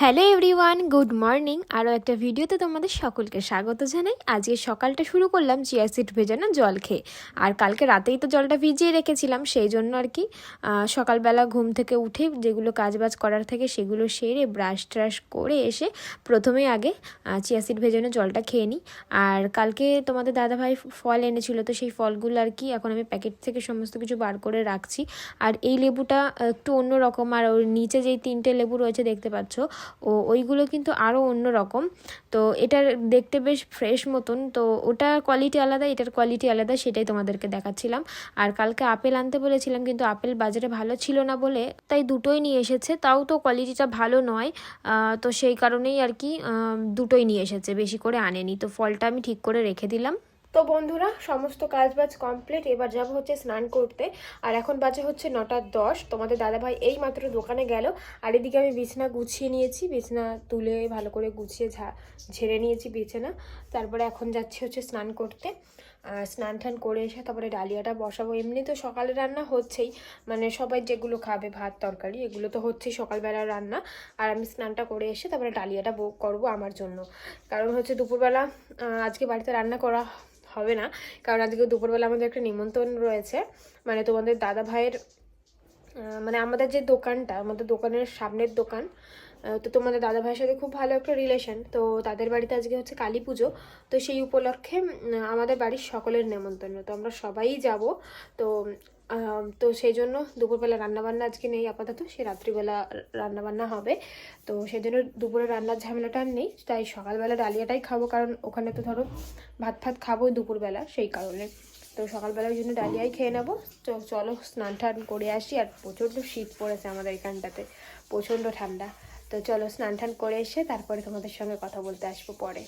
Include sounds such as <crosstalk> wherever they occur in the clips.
Hello everyone good morning আরও একটা ভিডিওতে তোমাদের সকলকে স্বাগত জানাই। আজকে সকালটা শুরু করলাম চিয়া সিড ভেজানো জল খেয়ে। আর কালকে রাতেই তো জলটা ভিজিয়ে রেখেছিলাম, সেই জন্য আর কি সকালবেলা ঘুম থেকে উঠে যেগুলো কাজবাজ করার থাকে সেগুলো সেরে ব্রাশ ট্রাশ করে এসে প্রথমে আগে চিয়া সিড ভেজানো জলটা খেয়ে নিই। আর কালকে তোমাদের দাদাভাই ফল এনেছিল, তো সেই ফলগুলো আর কি এখন আমি প্যাকেট থেকে সমস্ত কিছু বার করে রাখছি। আর এই লেবুটা একটু অন্য রকম আর ওর নিচে যেই তিনটে লেবু রয়েছে দেখতে পাচ্ছ ও ওইগুলো কিন্তু আরও অন্য রকম তো এটার দেখতে বেশ ফ্রেশ মতন। তো ওটার কোয়ালিটি আলাদা, এটার কোয়ালিটি আলাদা, সেটাই তোমাদেরকে দেখাচ্ছিলাম। আর কালকে আপেল আনতে বলেছিলাম, কিন্তু আপেল বাজারে ভালো ছিল না বলে তাই দুটোই নিয়ে এসেছে। তাও তো কোয়ালিটিটা ভালো নয়। তো সেই কারণেই আর কি দুটোই নিয়ে এসেছে, বেশি করে আনেনি। তো ফলটা আমি ঠিক করে রেখে দিলাম। তো বন্ধুরা, সমস্ত কাজ বাজ কমপ্লিট এবার যাব হচ্ছে স্নান করতে। আর এখন বাজে হচ্ছে নটা দশ। তোমাদের দাদাভাই এই মাত্র দোকানে গেল। আর এদিকে আমি বিছনা গুছিয়ে নিয়েছি। বিছনা তুলে ভালো করে গুছিয়ে ঝা ঝেড়ে নিয়েছি বিছানা। তারপরে এখন যাচ্ছি হচ্ছে স্নান করতে। স্নান টান করে এসে তারপরে ডালিয়াটা বসাবো। এমনি তো সকালে রান্না হচ্ছেই। মানে সবাই যেগুলো খাবে, ভাত, তরকারি, এগুলো তো হচ্ছেই সকালবেলার রান্না। আর আমি স্নানটা করে এসে তারপরে ডালিয়াটা করব আমার জন্য। কারণ হচ্ছে দুপুরবেলা আজকে বাড়িতে রান্না করা হবে না। কারণ আজকে দুপুরবেলা আমাদের একটা নিমন্ত্রণ রয়েছে। মানে তোমাদের দাদা ভাইয়ের মানে আমাদের যে দোকানটা, আমাদের দোকানের সামনের দোকান তো তোমাদের দাদা ভাইয়ের সাথে খুব ভালো একটা রিলেশন তো তাদের বাড়িতে আজকে হচ্ছে কালী পুজো। তো সেই উপলক্ষে আমাদের বাড়ির সকলের নেমন্তন্ন। তো আমরা সবাই যাব। তো তো সেই জন্য দুপুরবেলা রান্নাবান্না আজকে নেই আপাতত। সে রাত্রিবেলা রান্নাবান্না হবে। তো সেই জন্য দুপুরে রান্নার ঝামেলাটা আর নেই। তাই সকালবেলা ডালিয়াটাই খাব। কারণ ওখানে তো ধরো ভাত ফাত খাব দুপুরবেলা সেই কারণে। তো সকালবেলা ওই জন্য ডালিয়াই খেয়ে নেব। তো চলো স্নান টান করে আসি। আর প্রচণ্ড শীত পড়েছে আমাদের এখানটাতে। প্রচণ্ড ঠান্ডা। তো চলো স্নান টান করে এসে তারপরে তোমাদের সঙ্গে কথা বলতে আসব পরে।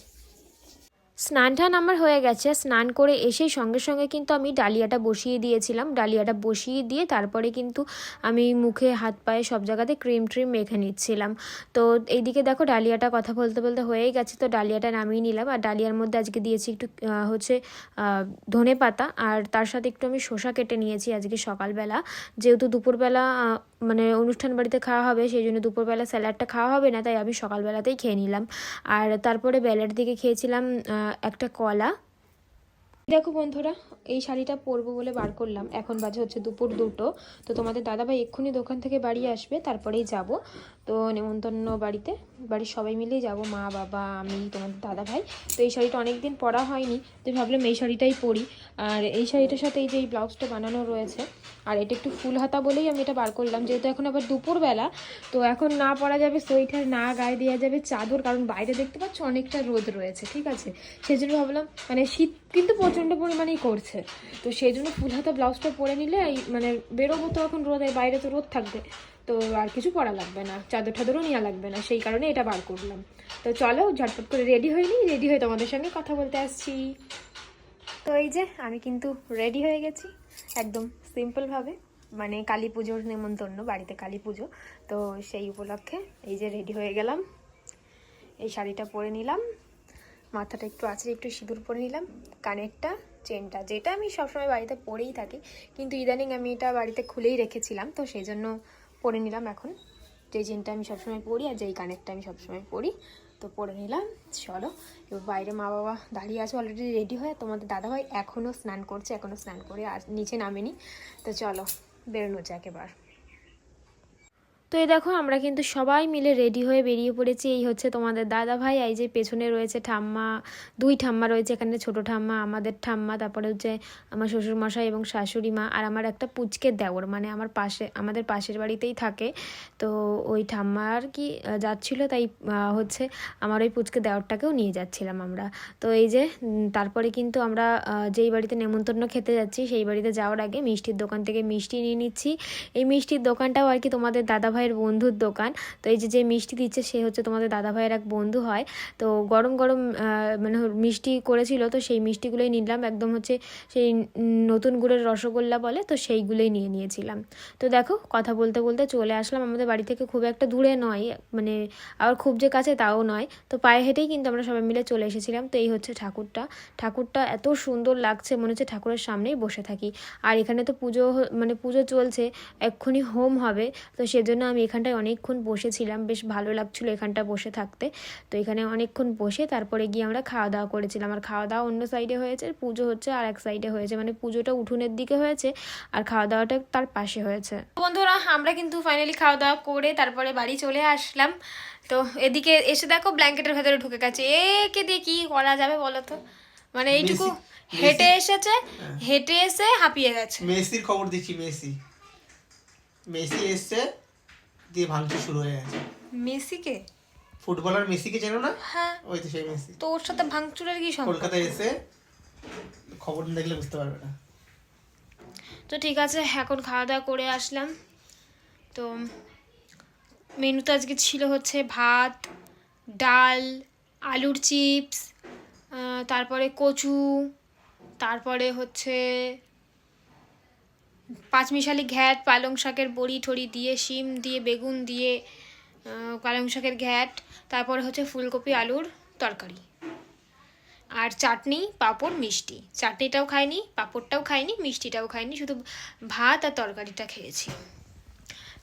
স্নান টান আমার হয়ে গেছে। স্নান করে এসে সঙ্গে সঙ্গে কিন্তু আমি ডালিয়াটা বসিয়ে দিয়েছিলাম। ডালিয়াটা বসিয়ে দিয়ে তারপরে কিন্তু আমি মুখে হাত পায়ে সব জায়গাতে ক্রিম ট্রিম মেখে নিচ্ছিলাম। তো এইদিকে দেখো ডালিয়াটা কথা বলতে বলতে হয়েই গেছে। তো ডালিয়াটা নামিয়ে নিলাম। আর ডালিয়ার মধ্যে আজকে দিয়েছি একটু হচ্ছে ধনে পাতা আর তার সাথে একটু আমি শসা কেটে নিয়েছি আজকে সকালবেলা। যেহেতু দুপুরবেলা মানে অনুষ্ঠান বাড়িতে খাওয়া হবে, সেই জন্য দুপুরবেলা স্যালাডটা খাওয়া হবে না, তাই আমি সকালবেলাতেই খেয়ে নিলাম। আর তারপরে বেলার দিকে খেয়েছিলাম একটা কলা। দেখো বন্ধুরা, এই শাড়িটা পরবো বলে বার করলাম। এখন বাজে হচ্ছে দুপুর দুটো। তো তোমাদের দাদাভাই এক্ষুনি দোকান থেকে বাড়ি আসবে, তারপরেই যাব। তো নেমন্তন্ন বাড়িতে, বাড়ির সবাই মিলেই যাব, মা, বাবা, আমি, তোমাদের দাদাভাই। তো এই শাড়িটা অনেক দিন পরা হয়নি, তো ভাবলাম এই শাড়িটাই পরি। আর এই শাড়িটার সাথে এই যে এই ব্লাউজটা বানানো রয়েছে, আর এটা একটু ফুল হাতা বলেই আমি এটা বার করলাম। যেহেতু এখন আবার দুপুরবেলা, তো এখন না পরা যাবে সোয়েটার, না গায়ে দেওয়া যাবে চাদর, কারণ বাইরে দেখতে পাচ্ছ অনেকটা রোদ রয়েছে, ঠিক আছে? সেই জন্য ভাবলাম মানে শীত কিন্তু প্রচণ্ড পরিমাণেই করছে। তো সেই জন্য ফুল হাতা ব্লাউজটা পরে নিলে এই মানে বেরোবো তো এখন রোদে, বাইরে তো রোদ থাকবে। তো আর কিছু পরা লাগবে না, চাদর ঠাদরও নেওয়া লাগবে না, সেই কারণে এটা বার করলাম। তো চলো, ঝটপট করে রেডি হয়ে নিই, রেডি হয়ে তোমাদের সঙ্গে কথা বলতে আসছি। তো এই যে, আমি কিন্তু রেডি হয়ে গেছি, একদম সিম্পলভাবে। মানে কালী পুজোর নেমন্তন্ন, বাড়িতে কালী পুজো। তো সেই উপলক্ষে এই যে রেডি হয়ে গেলাম, এই শাড়িটা পরে নিলাম। মাথাটা একটু আছড়ে একটু সিঁদুর পরে নিলাম, কানেরটা, চেনটা, যেটা আমি সবসময় বাড়িতে পরেই থাকি, কিন্তু ইদানিং আমি এটা বাড়িতে খুলেই রেখেছিলাম, তো সেই জন্য পরে নিলাম এখন। যে চেনটা আমি সবসময় পরি আর যেই কানেরটা আমি সবসময় পরি, তো পরে নিলাম, চলো, এবার বাইরে মা বাবা দাঁড়িয়ে আছে অলরেডি রেডি হয়ে, তোমাদের দাদাভাই এখনও স্নান করছে, এখনও স্নান করে আর নিচে নামেনি, তো চলো, বেরোনো যাক এবার। তো এই দেখো, আমরা কিন্তু সবাই মিলে রেডি হয়ে বেরিয়ে পড়েছি। এই হচ্ছে তোমাদের দাদা ভাই এই যে পেছনে রয়েছে ঠাম্মা, দুই ঠাম্মা রয়েছে, এখানে ছোট ঠাম্মা, আমাদের ঠাম্মা, তারপরে হচ্ছে আমার শ্বশুর মশাই এবং শাশুড়ি মা, আর আমার একটা পুচকে দেওর মানে আমার পাশে, আমাদের পাশের বাড়িতেই থাকে। তো ওই ঠাম্মা আর কি যাচ্ছিল, তাই হচ্ছে আমার ওই পুচকে দেওরটাকেও নিয়ে যাচ্ছিলাম আমরা। তো এই যে তারপরে কিন্তু আমরা যেই বাড়িতে নেমন্তন্ন খেতে যাচ্ছি, সেই বাড়িতে যাওয়ার আগে মিষ্টির দোকান থেকে মিষ্টি নিয়ে নিচ্ছি। এই মিষ্টির দোকানটাও আর কি তোমাদের দাদা ভাইয়ের বন্ধুর দোকান। তো এই যে যে মিষ্টি দিচ্ছে, সে হচ্ছে তোমাদের দাদা ভাইয়ের এক বন্ধু হয়। তো গরম গরম মানে মিষ্টি করেছিল, তো সেই মিষ্টিগুলোই নিলাম। একদম হচ্ছে সেই নতুন গুড়ের রসগোল্লা বলে, তো সেইগুলোই নিয়ে নিয়েছিলাম। তো দেখো, কথা বলতে বলতে চলে আসলাম। আমাদের বাড়ি থেকে খুব একটা দূরে নয় মানে আবার খুব যে কাছে তাও নয়। তো পায়ে হেঁটেই কিন্তু আমরা সবাই মিলে চলে এসেছিলাম। তো এই হচ্ছে ঠাকুরটা। ঠাকুরটা এত সুন্দর লাগছে, মনে হচ্ছে ঠাকুরের সামনেই বসে থাকি। আর এখানে তো পুজো মানে পুজো চলছে, এক্ষুনি হোম হবে। তো সেজন্য আমি এখানটায় অনেকক্ষণ বসেছিলাম। বেশ ভালো লাগছিল এখানটা বসে থাকতে। তো এখানে অনেকক্ষণ বসে তারপরে গিয়ে আমরা খাওয়া দাওয়া করেছিলাম। আর খাওয়া দাওয়া অন্য সাইডে হয়েছে আর পুজো হচ্ছে আর এক সাইডে হয়েছে। মানে পুজোটা উঠোনের দিকে হয়েছে আর খাওয়া দাওয়াটা তার পাশে হয়েছে। বন্ধুরা আমরা কিন্তু ফাইনালি খাওয়া দাওয়া করে তারপরে বাড়ি চলে আসলাম। তো এদিকে এসে দেখো ব্ল্যাঙ্কেটের ভেতরে ঢুকে গেছে। একে দিয়ে কি করা যাবে বলো তো? মানে এইটুকু হেঁটে এসেছে হেঁটে এসে হাঁপিয়ে গেছে। মেসির খবর দিচ্ছি মেসি। মেসি এসছে দিয়ে ভাঙচুর শুরু হয়ে গেছে। মেসিকে? ফুটবলার মেসিকে চেনো না? হ্যাঁ। ওই তো সেই মেসি। তো ওর সাথে ভাঙচুরের কি সম্পর্ক? কলকাতায় এসে খবর না দেখলে বুঝতে পারবে না। তো ঠিক আছে এখন খাওয়া দাওয়া করে আসলাম। তো মেনুতে আজকে ছিল হচ্ছে ভাত ডাল আলুর চিপস তারপরে কচু তারপরে হচ্ছে পাঁচমিশালি ঘ্যাট, পালং শাকের বড়ি ঠড়ি দিয়ে, শিম দিয়ে, বেগুন দিয়ে পালং শাকের ঘ্যাট, তারপরে হচ্ছে ফুলকপি, আলুর তরকারি। আর চাটনি, পাঁপড়, মিষ্টি। চাটনিটাও খাইনি, পাঁপড়টাও খাইনি, মিষ্টিটাও খাইনি, শুধু ভাত আর তরকারিটা খেয়েছি।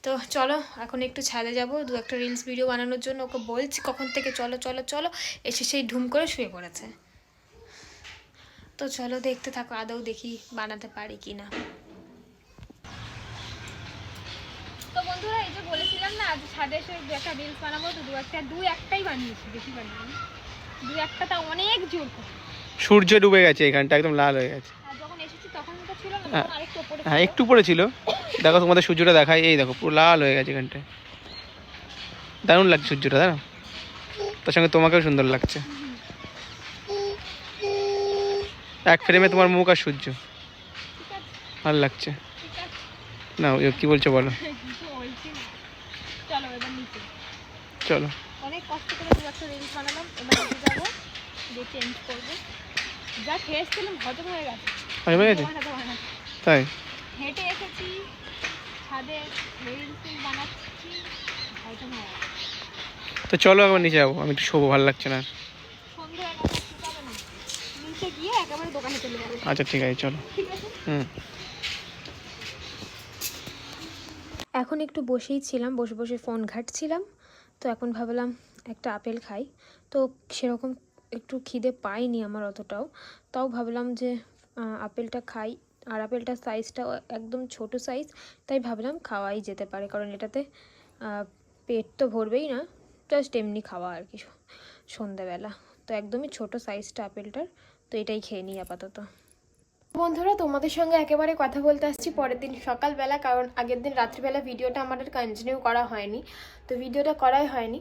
তো চলো, এখন একটু ছাদে যাব, দু একটা রিলস ভিডিও বানানোর জন্য ওকে বলছি, কখন থেকে চলো চলো চলো, এসে সেই ঢুম করে শুয়ে পড়েছে। তো চলো দেখতে থাকো, আদৌ দেখি বানাতে পারি কি না তো বন্ধুরা এই যে বলেছিলাম না আজ ছাদে এসে দু একটা রিলস বানাবো তো দু একটা দু একটাই বানিয়েছি বেশি বানিয়েছি দু একটা তা অনেক জোর সূর্য ডুবে গেছে এখানটা একদম লাল হয়ে গেছে। যখন এসেছি তখন তো ছিল না হ্যাঁ। আরেকটু উপরে হ্যাঁ। একটু পরে ছিল। দেখো তোমাদের সূর্যটা দেখাই এই দেখো পুরো লাল হয়ে গেছে এখানটায়। দারুণ লাগছে সূর্যটা তাই তার সঙ্গে তোমাকেও সুন্দর লাগছে। এক ফ্রেমে তোমার মুখ আর সূর্য। ভালো লাগছে। না কি বলছো বলো <laughs> কিছু বলছি না চলো এবার নিচে চলো। অনেক কষ্ট করে দু একটা রিলস বানালাম এবার নিচে যাব দিয়ে চেঞ্জ করব। যা খেয়েছিলাম হজম হয়ে গেছে। হয়ে গেছে? তাই? হেঁটে এসেছি ছাদে রিলস বানাচ্ছি হজম হয়ে গেছে। তো চলো একবার নিচে যাব আমি একটু শোবো ভালো লাগছে না আর। সন্ধে গেছে শুকাবে না। নিচে গিয়ে একেবারে দোকানে চলে যাবে। আচ্ছা ঠিক আছে চলো। ঠিক আছে? হুম। এখন একটু বসেই ছিলাম বসে বসে ফোন ঘাঁটছিলাম। তো এখন ভাবলাম একটা আপেল খাই। তো সেরকম একটু খিদে পাইনি আমার অতটাও। তাও ভাবলাম যে আপেলটা খাই। আর আপেলটার সাইজটা একদম ছোট সাইজ তাই ভাবলাম খাওয়াই যেতে পারে। কারণ এটাতে পেট তো ভরবেই না। জাস্ট এমনি খাওয়া আর কি, সন্ধ্যাবেলা। তো একদমই ছোট সাইজটা আপেলটার, তো এটাই খেয়ে নিই আপাতত। বন্ধুরা, তোমাদের সঙ্গে একেবারে কথা বলতে আসছি পরের দিন সকালবেলা, কারণ আগের দিন রাত্রিবেলা ভিডিওটা আমাদের কন্টিনিউ করা হয়নি। তো ভিডিওটা করাই হয়নি।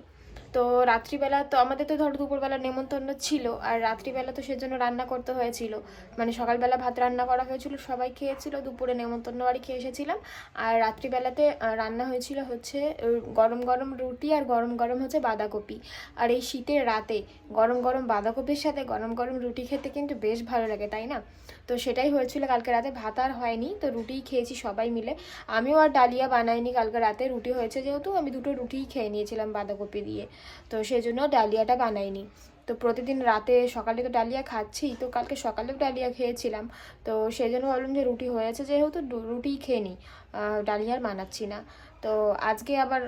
তো রাত্রিবেলা তো আমাদের তো ধরো দুপুরবেলা নেমন্তন্ন ছিল, আর রাত্রিবেলা তো সেজন্য রান্না করতে হয়েছিল। মানে সকালবেলা ভাত রান্না করা হয়েছিল, সবাই খেয়েছিল, দুপুরে নেমন্তন্ন বাড়ি খেয়ে এসেছিলাম। আর রাত্রিবেলাতে রান্না হয়েছিল হচ্ছে গরম গরম রুটি আর গরম গরম হচ্ছে বাঁধাকপি। আর এই শীতের রাতে গরম গরম বাঁধাকপির সাথে গরম গরম রুটি খেতে কিন্তু বেশ ভালো লাগে, তাই না? তো সেটাই হয়েছিল, কালকে রাতে ভাত আর হয়নি, তো রুটিই খেয়েছি সবাই মিলে। আমিও আর ডালিয়া বানাইনি, কালকে রাতে রুটি হয়েছে যেহেতু, আমি দুটো রুটিই খেয়ে নিয়েছিলাম বাঁধাকপি দিয়ে। তো সেই জন্য ডালিয়াটা বানাইনি। তো প্রতিদিন রাতে সকালে তো ডালিয়া খাচ্ছি, তো কালকে সকালেও ডালিয়া খেয়েছিলাম। তো সেই জন্য ভাবলাম যে রুটি হয়েছে, যেহেতু রুটি খেয়ে নিই ডালিয়ার বানাচ্ছি না। তো আজকে আবার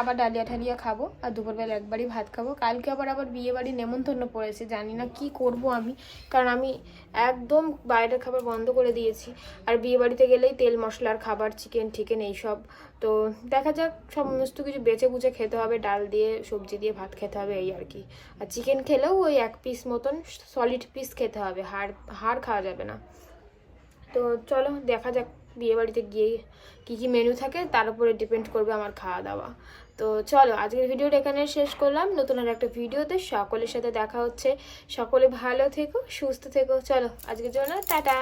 আবার ডালিয়া ঠালিয়া খাব আর দুপুরবেলা একবারই ভাত খাব। কালকে আবার আবার বিয়ে বাড়ি নেমন্তন্ন পড়েছে, জানি না কি করব আমি। কারণ আমি একদম বাইরের খাবার বন্ধ করে দিয়েছি। আর বিয়ে বাড়িতে গেলেই তেল মশলার খাবার চিকেন টিকেন এইসব। তো দেখা যাক, সমস্ত কিছু বেছে বুঝে খেতে হবে, ডাল দিয়ে, সবজি দিয়ে ভাত খেতে হবে এই আর কি। আর চিকেন খেলেও ওই এক পিস মতন সলিড পিস খেতে হবে, হাড় হাড় খাওয়া যাবে না। তো চলো, দেখা যাক বিয়ে বাড়িতে গিয়ে কী কী মেনু থাকে, তার উপরে ডিপেন্ড করবে আমার খাওয়া দাওয়া তো চলো, আজকের ভিডিওটা এখানে শেষ করলাম। নতুন আর একটা ভিডিওতে সকলের সাথে দেখা হচ্ছে। সকলে ভালো থেকো, সুস্থ থেকো। চলো, আজকের জন্য টাটা!